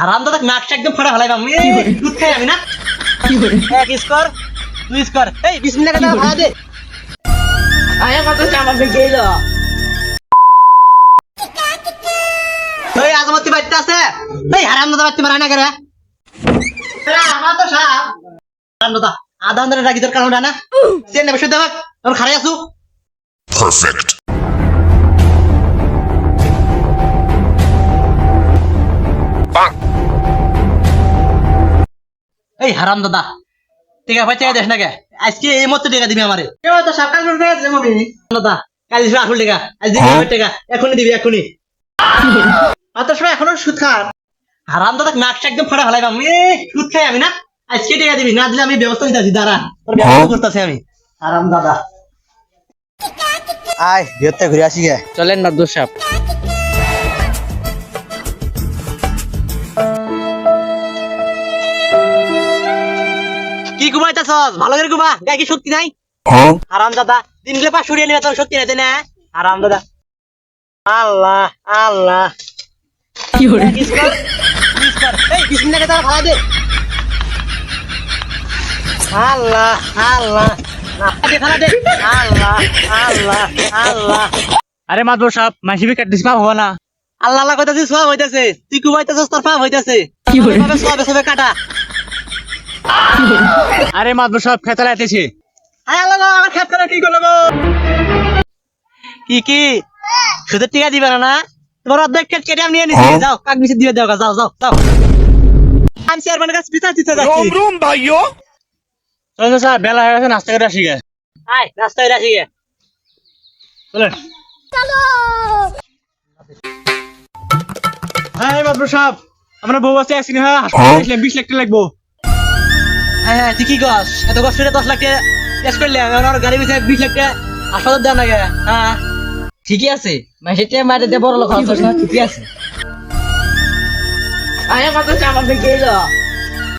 হারাম দাদা নাকটা একদম ফাটা ফেলাইবাম। এই দুধ খাই আমি না? এক স্কোর? দুই স্কোর? এই বিসমিল্লাহ টাকা ভাড়া দে। আয়া কত আমাকে গেল ওই আজমতি বাড়িতে আছে? এই হারাম দাদা বাড়িতে মারা না করে। আমার তো সাপ হারাম দাদা আধা আন্দারে রাখি তোর কারণ না। সে নেবে শুদ্ধ দেখ তোর খারাই আসু Perfect. এই হারাম দাদা। টিকা ভাই টিকা দেখ না কে আজকে এই মতো টিকা দিবি আমারে। কেউ তো সকাল করে আমি দাদা কাল দিবি আসল টিকা। আজ দিবি আমার টিকা। এখনই দিবি এখনই। অত সময় এখনও সুদ খান হারাম দাদা নাকটা একদম ফাটা ফেলাইবাম এই সুদ খাই আমি না। আজকে টিকা দিবি না দিলে আমি ব্যবস্থা নিতে আছি দাঁড়া। তোর ব্যবস্থা করতেছি আমি। হারাম দাদা। আয় বিয়েতে ঘুরে আসি গে। চলেন মাদুর সাহেব ঘুমাইতেছস? ভালো করে ঘুমা। গায়ে কি শক্তি নাই? আরাম দাদা দিন গেলে পাশ সরিয়ে নিয়ে তোর শক্তি নাই না? আরাম দাদা আল্লাহ আল্লাহ। কি। এই তার ভাড়া দে। আল্লাহ আল্লাহ। আল্লাহ আরে মাদুর সাহেব মাসিবি কাটিস পাপ হব না। আল্লাহ আল্লাহ কইতাছি সব হইতাছে। তুই কুবাইতাছস তোর পাপ হইতাছে। কি বলে? সব সবে কাটা। আরে মাদুর সাহেব খেতে লাইতেছে আয় আল্লাহ গো, আমার খেত করে কি করল গো। কি কি? সুদের টিকা দিবে না না? তোমার অর্ধেক খেত কেটে আমি নিয়ে নিছি। যাও কাক মিশে দিয়ে দাও গা, যাও যাও যাও। আমি চেয়ারম্যানের কাছে বিচার দিতে যাচ্ছি। ভাইও। চলেন স্যার বেলা হয়ে গেছে নাস্তা করে আসি গে। আয় রাস্তায় রাখি গে। চলেন। হ্যাঁ মাদুর সাহেব আমরা বউ আছে অ্যাক্সিডেন্ট হয়ে হাসপাতালে গেছিলাম বিশ লাখ টাকা লাগবো। হ্যাঁ হ্যাঁ ঠিকই গছ এত কষ্ট করে দশ লাখ টাকা টেস্ট করলে আমার গাড়ি পিছিয়ে বিশ লাখ টাকা হাসপাতাল দেওয়া লাগে। হ্যাঁ। ঠিকই আছে। মাসিটা মারে দিয়ে বড় লোক ঠিকই আছে। আয়া গেল